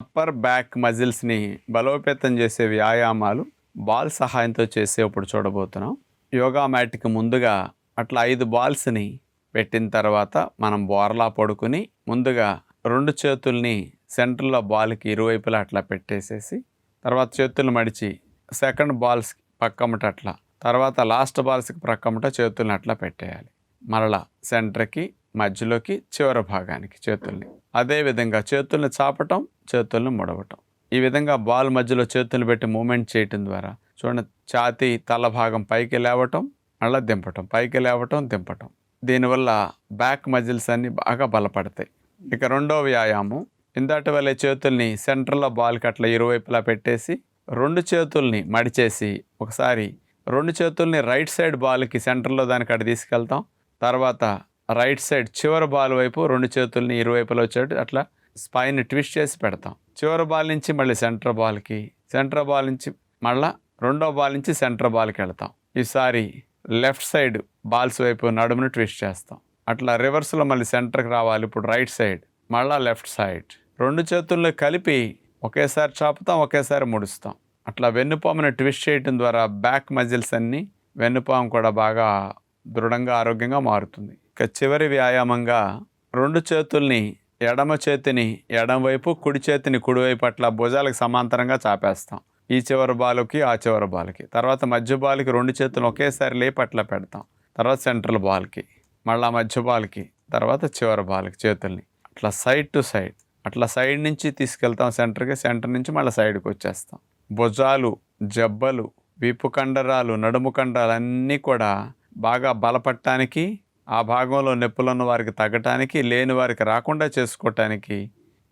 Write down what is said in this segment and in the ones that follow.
Upper back మజిల్స్ని బలోపేతం చేసే వ్యాయామాలు బాల్ సహాయంతో చేసే ఇప్పుడు చూడబోతున్నాం. యోగా మ్యాట్కి ముందుగా అట్లా ఐదు బాల్స్ని పెట్టిన తర్వాత మనం బోర్లా పడుకుని ముందుగా రెండు చేతుల్ని సెంటర్లో బాల్కి ఇరువైపులా అట్లా పెట్టేసేసి తర్వాత చేతులు మడిచి సెకండ్ బాల్స్ పక్కమట అట్లా తర్వాత లాస్ట్ బాల్స్కి ప్రక్కమట చేతుల్ని అట్లా పెట్టేయాలి. మరలా సెంటర్కి మధ్యలోకి చివరి భాగానికి చేతుల్ని. అదేవిధంగా చేతుల్ని చాపటం చేతుల్ని ముడవటం. ఈ విధంగా బాల్ మధ్యలో చేతులు పెట్టి మూమెంట్ చేయటం ద్వారా చూడండి ఛాతీ తల భాగం పైకి లేవటం మళ్ళీ దింపటం పైకి లేవటం దింపటం. దీనివల్ల బ్యాక్ మజిల్స్ అన్ని బాగా బలపడతాయి. ఇక రెండో వ్యాయామం ఇందాటి వల్ల చేతుల్ని సెంటర్లో బాల్కి అట్లా ఇరువైపులా పెట్టేసి రెండు చేతుల్ని మడిచేసి ఒకసారి రెండు చేతుల్ని రైట్ సైడ్ బాల్కి సెంటర్లో దానికి అటు తీసుకెళ్తాం. తర్వాత రైట్ సైడ్ చివరి బాల్ వైపు రెండు చేతుల్ని ఇరువైపులో వచ్చేట్టు అట్లా స్పైన్ ట్విస్ట్ చేసి పెడతాం. చివరి బాల్ నుంచి మళ్ళీ సెంటర్ బాల్కి సెంటర్ బాల్ నుంచి మళ్ళా రెండో బాల్ నుంచి సెంటర్ బాల్కి వెళ్తాం. ఈసారి లెఫ్ట్ సైడ్ బాల్స్ వైపు నడుమును ట్విస్ట్ చేస్తాం. అట్లా రివర్స్లో మళ్ళీ సెంటర్కి రావాలి. ఇప్పుడు రైట్ సైడ్ మళ్ళా లెఫ్ట్ సైడ్. రెండు చేతుల్లో కలిపి ఒకేసారి చాపుతాం ఒకేసారి ముడుస్తాం. అట్లా వెన్నుపామును ట్విస్ట్ చేయటం ద్వారా బ్యాక్ మజిల్స్ అన్నీ వెన్నుపాము కూడా బాగా దృఢంగా ఆరోగ్యంగా మారుతుంది. ఇక చివరి వ్యాయామంగా రెండు చేతుల్ని ఎడమ చేతిని ఎడమవైపు కుడి చేతిని కుడివైపు అట్లా భుజాలకు సమాంతరంగా చాపేస్తాం. ఈ చివరి బాలుకి ఆ చివరి బాల్కి. తర్వాత మధ్య బాల్కి రెండు చేతులు ఒకేసారి లేపి అట్లా పెడతాం. తర్వాత సెంట్రల్ బాల్కి మళ్ళా మధ్య బాల్కి తర్వాత చివరి బాల్కి చేతుల్ని. అట్లా సైడ్ టు సైడ్ అట్లా సైడ్ నుంచి తీసుకెళ్తాం సెంటర్కి సెంటర్ నుంచి మళ్ళీ సైడ్కి వచ్చేస్తాం. భుజాలు జబ్బలు వీపు కండరాలు నడుము కండరాలు అన్నీ కూడా బాగా బలపడటానికి ఆ భాగంలో నొప్పులను వారికి తగ్గటానికి లేని వారికి రాకుండా చేసుకోవటానికి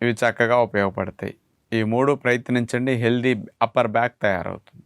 ఇవి చక్కగా ఉపయోగపడతాయి. ఈ మూడు ప్రయత్నించండి. హెల్దీ అప్పర్ బ్యాక్ తయారవుతుంది.